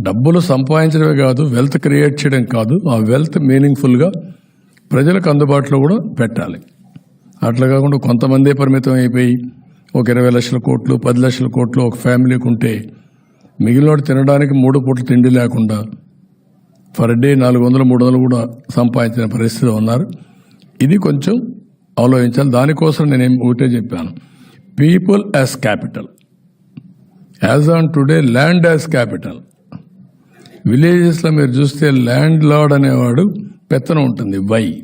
డబ్బులు సంపాదించడమే కాదు wealth create చేయడం కాదు ఆ వెల్త్ మీనింగ్ఫుల్గా ప్రజలకు అందుబాటులో కూడా పెట్టాలి. అట్లా కాకుండా కొంతమందే పరిమితం అయిపోయి ఒక ఇరవై లక్షల కోట్లు పది లక్షల కోట్లు ఒక ఫ్యామిలీకి ఉంటే మిగిలినోడు తినడానికి మూడు పూటలు తిండి లేకుండా ఫర్ డే నాలుగు వందలు మూడు వందలు కూడా సంపాదించిన పరిస్థితిలో ఉన్నారు. ఇది కొంచెం ఆలోచించాలి. దానికోసం నేను ఒకటే చెప్పాను. People as capital as on today land as capital విలేజెస్లో మీరు చూస్తే ల్యాండ్ లార్డ్ అనేవాడు పెత్తనం ఉంటుంది వై.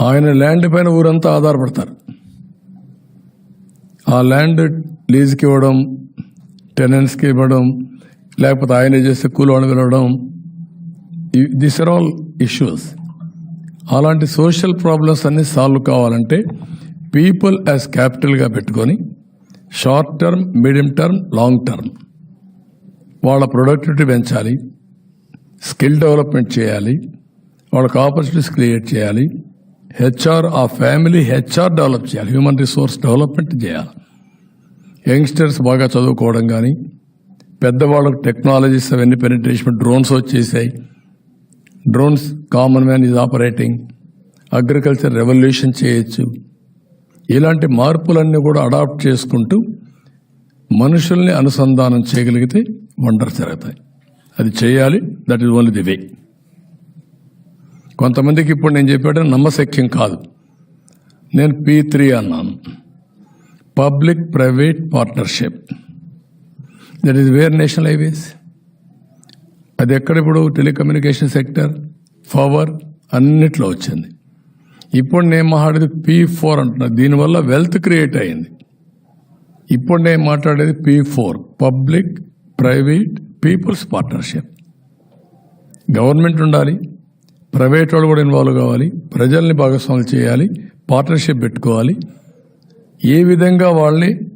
ఆయన ల్యాండ్ పైన ఊరంతా ఆధారపడతారు. ఆ ల్యాండ్ లీజ్కి ఇవ్వడం టెనెంట్స్కి ఇవ్వడం లేకపోతే ఆయన చేస్తే కూలోని వెళ్ళడం దిస్ ఆర్ ఆల్ ఇష్యూస్ అలాంటి సోషల్ ప్రాబ్లమ్స్ అన్ని సాల్వ్ కావాలంటే పీపుల్ యాజ్ క్యాపిటల్గా పెట్టుకొని short term medium term long term వాళ్ళ ప్రొడక్టివిటీ పెంచాలి. స్కిల్ డెవలప్మెంట్ చేయాలి. వాళ్ళకి ఆపర్చునిటీస్ క్రియేట్ చేయాలి. హెచ్ఆర్ ఆ ఫ్యామిలీ హెచ్ఆర్ డెవలప్ చేయాలి. హ్యూమన్ రిసోర్స్ డెవలప్మెంట్ చేయాలి. యంగ్స్టర్స్ బాగా చదువుకోవడం కానీ పెద్దవాళ్ళకు టెక్నాలజీస్ అవన్నీ పెనిట్రేషన్ డ్రోన్స్ వచ్చేసాయి. Drones common man is operating agriculture revolution చేయొచ్చు. ఇలాంటి మార్పులన్నీ కూడా అడాప్ట్ చేసుకుంటూ మనుషుల్ని అనుసంధానం చేయగలిగితే వండర్ జరుగుతాయి. అది చేయాలి. That is only the way కొంతమందికి ఇప్పుడు నేను చెప్పాడు నమ్మశక్యం కాదు. నేను పీ త్రీ అన్నాను. Public private partnership that is where national highways అది ఎక్కడ ఇప్పుడు టెలికమ్యూనికేషన్ సెక్టర్ పవర్ అన్నిట్లో వచ్చింది. ఇప్పుడు నేను మాట్లాడేది పీ ఫోర్ అంటున్నా. దీనివల్ల వెల్త్ క్రియేట్ అయింది. ఇప్పుడు నేను మాట్లాడేది P four public private peoples partnership government ఉండాలి ప్రైవేట్ వాళ్ళు కూడా ఇన్వాల్వ్ కావాలి ప్రజల్ని భాగస్వాములు చేయాలి పార్ట్నర్షిప్ పెట్టుకోవాలి. ఏ విధంగా వాళ్ళని